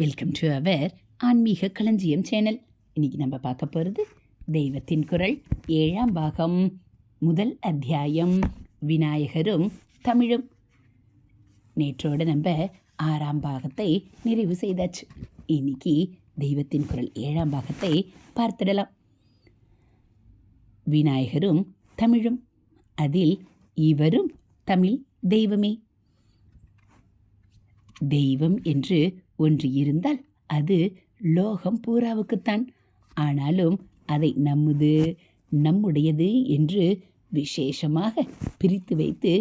Welcome to our ஆன்மீக களஞ்சியம் channel இன்னைக்கு நம்ம பார்க்க போகிறது தெய்வத்தின் குரல். ஏழாம் பாகம் முதல் அத்தியாயம். விநாயகரும் தமிழும். நேற்றோட நம்ம ஆறாம் பாகத்தை நிறைவு செய்தாச்சு. இன்னைக்கு தெய்வத்தின் குரல் ஏழாம் பாகத்தை பார்த்திடலாம். விநாயகரும் தமிழும். அதில் இவரும் தமிழ் தெய்வமே. தெய்வம் என்று ஒன்று இருந்தால் அது லோகம் பூராவுக்குத்தான். ஆனாலும் அதை நம்முது நம்முடையது என்று விசேஷமாக பிரித்து வைத்து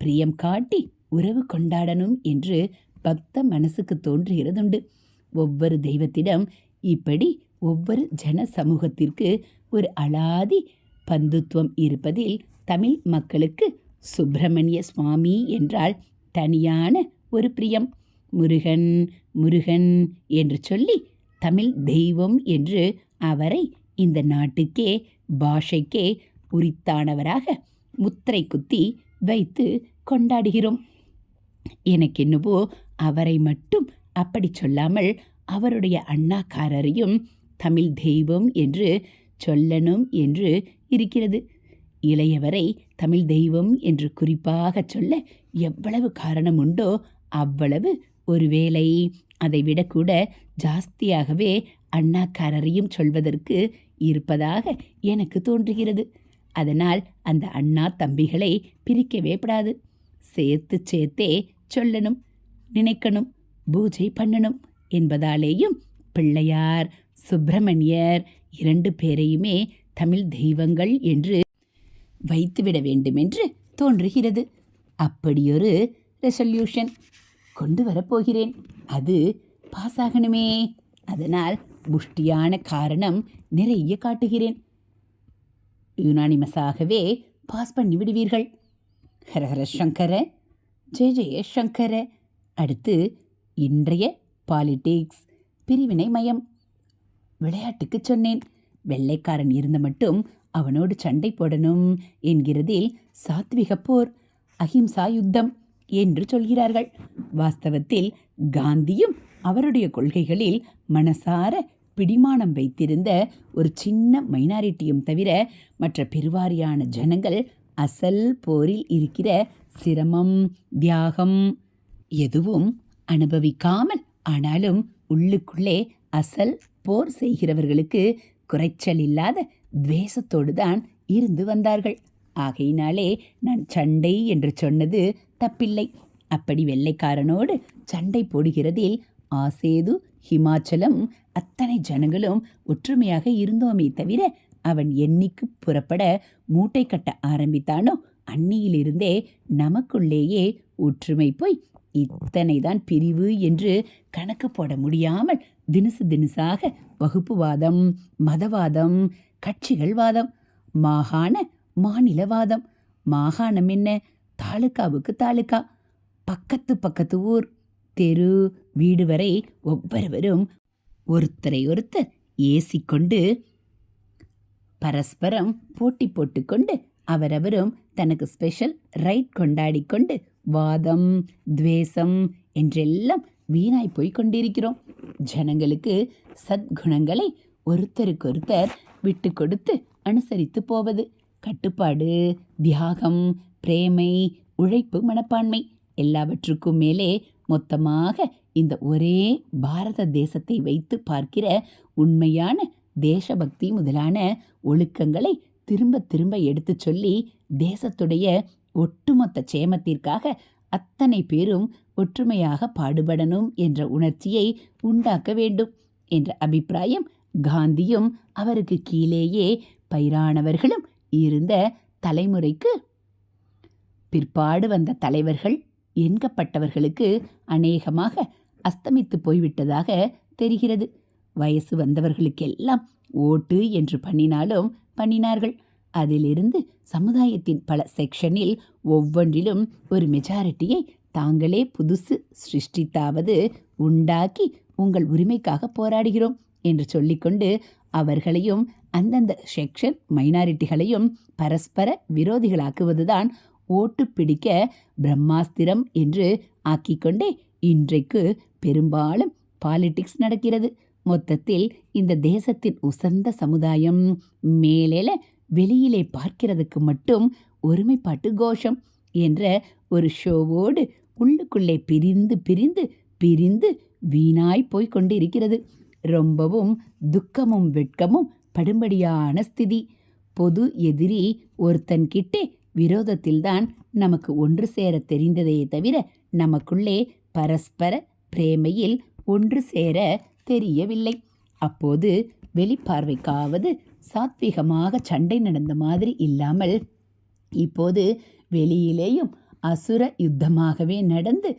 பிரியம் காட்டி உறவு கொண்டாடணும் என்று பக்த மனசுக்கு தோன்றுகிறதுண்டு. ஒவ்வொரு தெய்வத்திடம் இப்படி ஒவ்வொரு ஜன சமூகத்திற்கு ஒரு அலாதி பந்துத்துவம் இருப்பதில் தமிழ் மக்களுக்கு சுப்பிரமணிய சுவாமி என்றால் தனியான ஒரு பிரியம். முருகன் முருகன் என்று சொல்லி தமிழ் தெய்வம் என்று அவரை இந்த நாட்டுக்கே பாஷைக்கே உரித்தானவராக முத்திரை குத்தி வைத்து கொண்டாடுகிறோம். எனக்கு என்னவோ அவரை மட்டும் அப்படி சொல்லாமல் அவருடைய அண்ணாக்காரரையும் தமிழ் தெய்வம் என்று சொல்லணும் என்று இருக்கிறது. இளையவரை தமிழ் தெய்வம் என்று குறிப்பாக சொல்ல எவ்வளவு காரணம் உண்டோ அவ்வளவு ஒருவேளை அதை விடக்கூட ஜாஸ்தியாகவே அண்ணாக்காரரையும் சொல்வதற்கு இருப்பதாக எனக்கு தோன்றுகிறது. அதனால் அந்த அண்ணா தம்பிகளை பிரிக்கவே படாது. சேர்த்து சேர்த்தே சொல்லணும் நினைக்கணும் பூஜை பண்ணணும் என்பதாலேயும் பிள்ளையார் சுப்பிரமணியர் இரண்டு பேரையுமே தமிழ் தெய்வங்கள் என்று வைத்துவிட வேண்டுமென்று தோன்றுகிறது. அப்படியொரு ரெசல்யூஷன் கொண்டு வரப்போகிறேன். அது பாஸ் ஆகணுமே அதனால் புஷ்டியான காரணம் நிறைய காட்டுகிறேன். யுனானிமஸாகவே பாஸ் பண்ணி விடுவீர்கள். ஹரஹர சங்கர ஜெய ஜெய சங்கர. அடுத்து இன்றைய பாலிடிக்ஸ் பிரிவினை மயம். விளையாட்டுக்கு சொன்னேன். வெள்ளைக்காரன் இருந்த மட்டும் அவனோடு சண்டை போடணும் என்கிறதில் சாத்விக போர் அஹிம்சா யுத்தம். என்று சொல்கிறார்கள். வாஸ்தவத்தில் காந்தியும் அவருடைய கொள்கைகளில் மனசார பிடிமானம் வைத்திருந்த ஒரு சின்ன மைனாரிட்டியும் தவிர மற்ற பெருவாரியான ஜனங்கள் அசல் போரில் இருக்கிற சிரமம் தியாகம் எதுவும் அனுபவிக்காமல் ஆனாலும் உள்ளுக்குள்ளே அசல் போர் செய்கிறவர்களுக்கு குறைச்சல் இல்லாத துவேஷத்தோடு தான் இருந்து வந்தார்கள். ஆகையினாலே நான் சண்டை என்று சொன்னது தப்பில்லை. அப்படி வெள்ளைக்காரனோடு சண்டை போடுகிறதில் ஆசேது ஹிமாச்சலம் அத்தனை ஜனங்களும் ஒற்றுமையாக இருந்தோமே தவிர அவன் எண்ணிக்கு புறப்பட மூட்டை கட்ட ஆரம்பித்தானோ அன்னியிலிருந்தே நமக்குள்ளேயே ஒற்றுமை போய் இத்தனைதான் பிரிவு என்று கணக்கு போட முடியாமல் தினுசு தினுசாக வகுப்புவாதம் மதவாதம் கட்சிகள் வாதம் மாகாண மாநிலவாதம். மாகாணம் என்ன? தாலுக்காவுக்கு தாலுக்கா பக்கத்து பக்கத்து ஊர். தெரு வீடு வரை ஒவ்வொருவரும் ஒருத்தரை ஒருத்தர் ஏசிக்கொண்டு பரஸ்பரம் போட்டி போட்டுக்கொண்டு அவரவரும் தனக்கு ஸ்பெஷல் ரைட் கொண்டாடி கொண்டு வாதம் துவேஷம் என்றெல்லாம் வீணாய் போய் கொண்டிருக்கிறோம். ஜனங்களுக்கு சத்குணங்களை ஒருத்தருக்கொருத்தர் விட்டு கொடுத்து அனுசரித்து போவது. கட்டுப்பாடு தியாகம் பிரேமை உழைப்பு மனப்பான்மை எல்லாவற்றுக்கும் மேலே மொத்தமாக இந்த ஒரே பாரத தேசத்தை வைத்து பார்க்கிற உண்மையான தேசபக்தி முதலான ஒழுக்கங்களை திரும்ப திரும்ப எடுத்துச் சொல்லி தேசத்துடைய ஒட்டுமொத்த சேமத்திற்காக அத்தனை பேரும் ஒற்றுமையாக பாடுபடணும் என்ற உணர்ச்சியை உண்டாக்க வேண்டும் என்ற அபிப்பிராயம் காந்தியும் அவருக்கு கீழேயே பயிரானவர்களும் இருந்த தலைமுறைக்கு பிற்பாடு வந்த தலைவர்கள் எண்கப்பட்டவர்களுக்கு அநேகமாக அஸ்தமித்து போய்விட்டதாக தெரிகிறது. வயசு வந்தவர்களுக்கெல்லாம் ஓட்டு என்று பண்ணினாலும் பண்ணினார்கள். அதிலிருந்து சமுதாயத்தின் பல செக்ஷனில் ஒவ்வொன்றிலும் ஒரு மெஜாரிட்டியை தாங்களே புதுசு சிருஷ்டித்தாவது உண்டாக்கி உங்கள் உரிமைக்காக போராடுகிறோம் என்று சொல்லிக்கொண்டு அவர்களையும் அந்தந்த செக்ஷன் மைனாரிட்டிகளையும் பரஸ்பர விரோதிகளாக்குவதுதான் ஓட்டு பிடிக்க பிரம்மாஸ்திரம் என்று ஆக்கிக்கொண்டே இன்றைக்கு பெரும்பாலும் பாலிடிக்ஸ் நடக்கிறது. மொத்தத்தில் இந்த தேசத்தின் உசந்த சமுதாயம் மேலேல வெளியிலே பார்க்கிறதுக்கு மட்டும் ஒருமைப்பாட்டு கோஷம் என்ற ஒரு ஷோவோடு உள்ளுக்குள்ளே பிரிந்து பிரிந்து பிரிந்து வீணாய் போய்க் கொண்டிருக்கிறது. ரொம்பவும் துக்கமும் வெட்கமும் படும்படியான ஸ்திதி. பொது எதிரி ஒருத்தன் கிட்டே விரோதத்தில்தான் நமக்கு ஒன்று சேர தெரிந்ததே தவிர நமக்குள்ளே பரஸ்பர பிரேமையில் ஒன்று சேர தெரியவில்லை. அப்போது வெளிப்பார்வைக்காவது சாத்விகமாக சண்டை நடந்த மாதிரி இல்லாமல் இப்போது வெளியிலேயும் அசுர யுத்தமாகவே நடந்து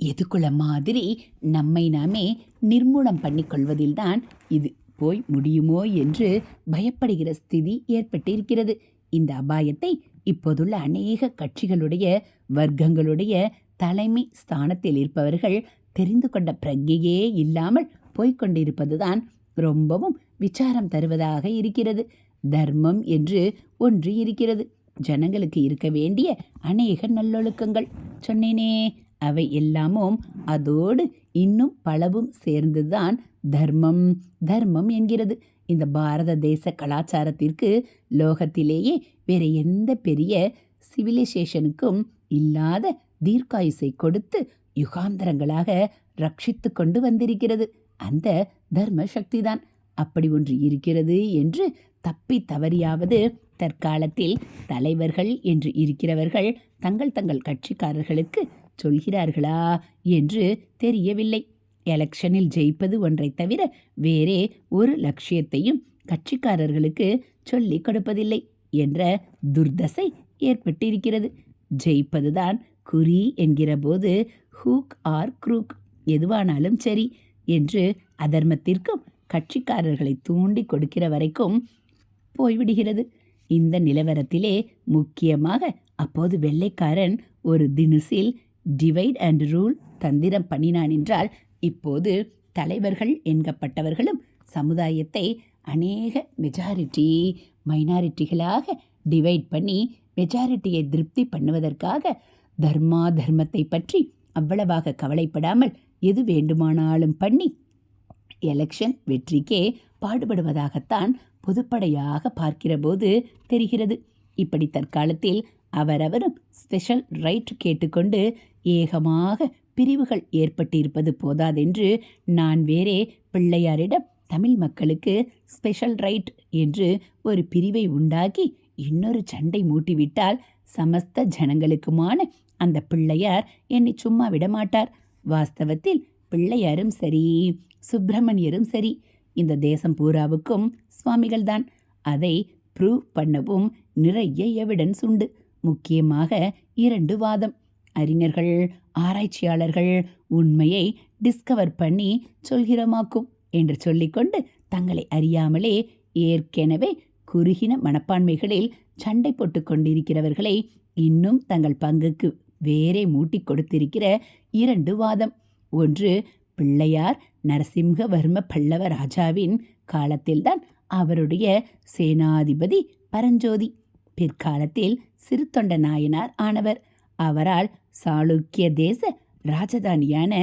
எதுக்குள்ள மாதிரி நம்மை நாமே நிர்மூலம் பண்ணிக்கொள்வதில்தான் இது. போய் முடியுமோ என்று பயப்படுகிற ஸ்திதி ஏற்பட்டிருக்கிறது. இந்த அபாயத்தை இப்போதுள்ள அநேக கட்சிகளுடைய வர்க்கங்களுடைய தலைமை ஸ்தானத்தில் இருப்பவர்கள் தெரிந்து கொண்ட பிரஜையே இல்லாமல் போய்க்கொண்டிருப்பதுதான் ரொம்பவும் விசாரம் தருவதாக இருக்கிறது. தர்மம் என்று ஒன்று இருக்கிறது. ஜனங்களுக்கு இருக்க வேண்டிய அநேக நல்லொழுக்கங்கள். சொன்னேனே அவை எல்லாமும் அதோடு இன்னும் பலவும் சேர்ந்துதான் தர்மம். தர்மம் என்கிறது. இந்த பாரத தேச கலாச்சாரத்திற்கு லோகத்திலேயே வேறு எந்த பெரிய சிவிலைசேஷனுக்கும் இல்லாத தீர்க்காயுசை கொடுத்து யுகாந்தரங்களாக ரட்சித்து கொண்டு வந்திருக்கிறது. அந்த தர்ம சக்திதான். அப்படி ஒன்று இருக்கிறது என்று தப்பி தவறியாவது தற்காலத்தில் தலைவர்கள் என்று இருக்கிறவர்கள் தங்கள் தங்கள் கட்சிக்காரர்களுக்கு சொல்கிறார்களா என்று தெரியவில்லை. எலெக்ஷனில் ஜெயிப்பது ஒன்றை தவிர வேறே ஒரு லட்சியத்தையும் கட்சிக்காரர்களுக்கு சொல்லிக் கொடுப்பதில்லை என்ற துர்தசை ஏற்பட்டிருக்கிறது. ஜெயிப்பதுதான் குறி என்கிற போது ஹூக் ஆர் க்ரூக் எதுவானாலும் சரி என்று அதர்மத்திற்கும் கட்சிக்காரர்களை தூண்டி கொடுக்கிற வரைக்கும் போய்விடுகிறது. இந்த நிலவரத்திலே முக்கியமாக அப்போது வெள்ளைக்காரன் ஒரு தினுசில் டிவைட் அண்ட் ரூல் தந்திரம் பண்ணினான் என்றால் இப்போது தலைவர்கள் என்கப்பட்டவர்களும் சமுதாயத்தை அநேக மெஜாரிட்டி மைனாரிட்டிகளாக டிவைட் பண்ணி மெஜாரிட்டியை திருப்தி பண்ணுவதற்காக தர்மா தர்மத்தை பற்றி அவ்வளவாக கவலைப்படாமல் எது வேண்டுமானாலும் பண்ணி எலெக்ஷன் வெற்றிக்கே பாடுபடுவதாகத்தான் பொதுப்படையாக பார்க்கிறபோது தெரிகிறது. இப்படி தற்காலத்தில் அவரவரும் ஸ்பெஷல் ரைட் கேட்டுக்கொண்டு ஏகமாக பிரிவுகள் ஏற்பட்டிருப்பது போதாதென்று நான் வேறே பிள்ளையாரிடம் தமிழ் மக்களுக்கு ஸ்பெஷல் ரைட் என்று ஒரு பிரிவை உண்டாக்கி இன்னொரு சண்டை மூட்டிவிட்டால் சமஸ்த ஜனங்களுக்குமான அந்த பிள்ளையார் என்னை சும்மா விடமாட்டார். வாஸ்தவத்தில் பிள்ளையாரும் சரி சுப்பிரமணியரும் சரி. இந்த தேசம் பூராவுக்கும் சுவாமிகள்தான். அதை ப்ரூவ் பண்ணவும் நிறைய எவிடன்ஸ் உண்டு. முக்கியமாக இரண்டு வாதம். அறிஞர்கள் ஆராய்ச்சியாளர்கள் உண்மையை டிஸ்கவர் பண்ணி சொல்கிறோமாக்கும் என்று சொல்லிக்கொண்டு தங்களை அறியாமலே ஏற்கனவே குறுகின மனப்பான்மைகளில் சண்டை போட்டு கொண்டிருக்கிறவர்களை இன்னும் தங்கள் பங்குக்கு வேறே மூட்டி கொடுத்திருக்கிற இரண்டு வாதம். ஒன்று பிள்ளையார் நரசிம்ஹவர்ம பல்லவ ராஜாவின் காலத்தில்தான் அவருடைய சேனாதிபதி பரஞ்சோதி. பிற்காலத்தில் சிறுத்தொண்ட நாயனார் ஆனவர். அவரால் சாளுக்கிய தேச ராஜதானியான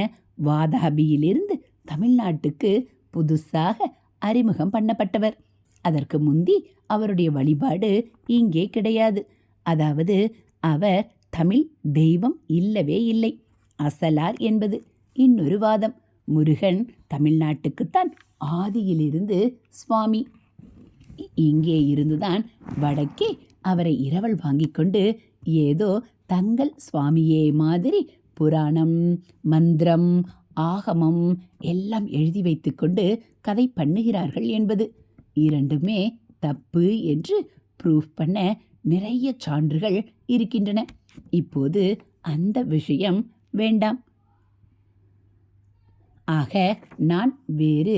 வாதாபியிலிருந்து தமிழ்நாட்டுக்கு புதுசாக அறிமுகம் பண்ணப்பட்டவர். அதற்கு முந்தி அவருடைய வழிபாடு இங்கே கிடையாது. அதாவது அவர் தமிழ் தெய்வம் இல்லவே இல்லை. அசலார் என்பது இன்னொரு வாதம். முருகன் தமிழ்நாட்டுக்குத்தான் ஆதியிலிருந்து சுவாமி. இங்கே இருந்துதான் வடக்கே அவரை இரவல் வாங்கி கொண்டு ஏதோ தங்கள் சுவாமியே மாதிரி புராணம் மந்திரம் ஆகமம் எல்லாம் எழுதி வைத்துக்கொண்டு கதை பண்ணுகிறார்கள் என்பது. இரண்டுமே தப்பு என்று ப்ரூஃப் பண்ண நிறைய சான்றுகள் இருக்கின்றன. இப்போது அந்த விஷயம் வேண்டாம். ஆக நான் வேறு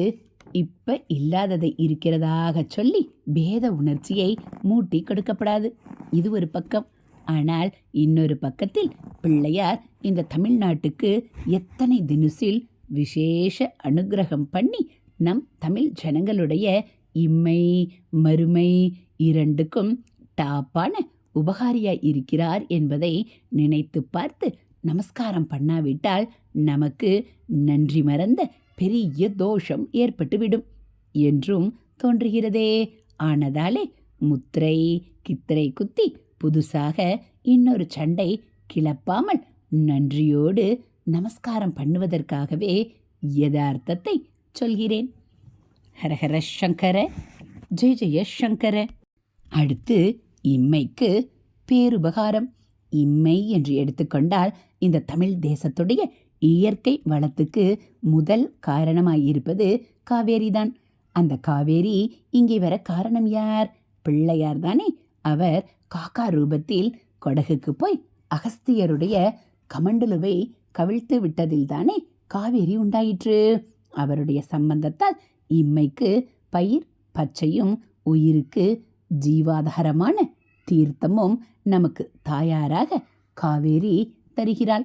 இப்போ இல்லாததை இருக்கிறதாக சொல்லி பேத உணர்ச்சியை மூட்டி கொடுக்கப்படாது. இது ஒரு பக்கம். ஆனால் இன்னொரு பக்கத்தில் பிள்ளையார் இந்த தமிழ்நாட்டுக்கு எத்தனை தினுசில் விசேஷ அனுகிரகம் பண்ணி நம் தமிழ் ஜனங்களுடைய இம்மை மறுமை இரண்டுக்கும் டாப்பான உபகாரியாய் இருக்கிறார் என்பதை நினைத்து பார்த்து நமஸ்காரம் பண்ணாவிட்டால் நமக்கு நன்றி மறந்த பெரிய தோஷம் ஏற்பட்டுவிடும் என்றும் தோன்றுகிறதே. ஆனதாலே முத்திரை கித்திரை குத்தி புதுசாக இன்னொரு சண்டை கிளப்பாமல் நன்றியோடு நமஸ்காரம் பண்ணுவதற்காகவே யதார்த்தத்தை சொல்கிறேன். ஹரஹர சங்கர ஜெய ஜெய சங்கர. அடுத்து இம்மைக்கு பேருபகாரம். இம்மை என்று எடுத்துக்கொண்டால் இந்த தமிழ் தேசத்துடைய இயற்கை வளத்துக்கு முதல் காரணமாயிருப்பது காவேரிதான். அந்த காவேரி இங்கே வர காரணம் யார்? பிள்ளையார் தானே. அவர் காக்கா ரூபத்தில் கொடகுக்கு போய் அகஸ்தியருடைய கமண்டலுவை கவிழ்த்து விட்டதில்தானே காவேரி உண்டாயிற்று. அவருடைய சம்பந்தத்தால் இம்மைக்கு பயிர் பச்சையும் உயிருக்கு ஜீவாதாரமான தீர்த்தமும் நமக்கு தாயாராக காவேரி தருகிறாள்.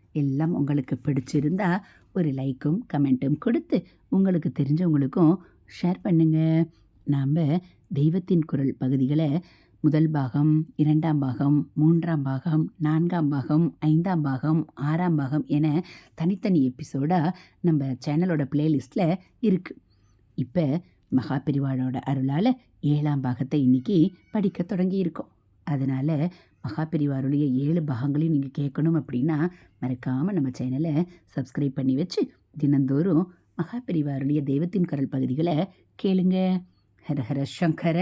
எல்லாம் உங்களுக்கு பிடிச்சிருந்தா ஒரு லைக்கும் கமெண்ட்டும் கொடுத்து உங்களுக்கு தெரிஞ்சவங்களுக்கும் ஷேர் பண்ணுங்கள் நாம் தெய்வத்தின் குரல் பகுதிகளை முதல் பாகம் இரண்டாம் பாகம் மூன்றாம் பாகம் நான்காம் பாகம் ஐந்தாம் பாகம் ஆறாம் பாகம் என தனித்தனி எபிசோடாக நம்ம சேனலோட பிளேலிஸ்ட்டில் இருக்குது இப்போ மகாபெரிவாளோட அருளால் ஏழாம் பாகத்தை இன்னைக்கு படிக்க தொடங்கியிருக்கோம். அதனால் மகாபெரிவாருடைய ஏழு பாகங்களையும் நீங்கள் கேட்கணும் அப்படின்னா மறக்காமல் நம்ம சேனலை சப்ஸ்கிரைப் பண்ணி வச்சு தினந்தோறும் மகாபெரிவாருடைய தெய்வத்தின் கரல் பகுதிகளை கேளுங்க. ஹரஹர சங்கர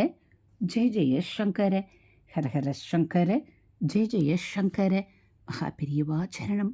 ஜெய ஜெய சங்கர ஹரஹர சங்கர ஜெய ஜெய சங்கர மகாபெரியவா சரணம்.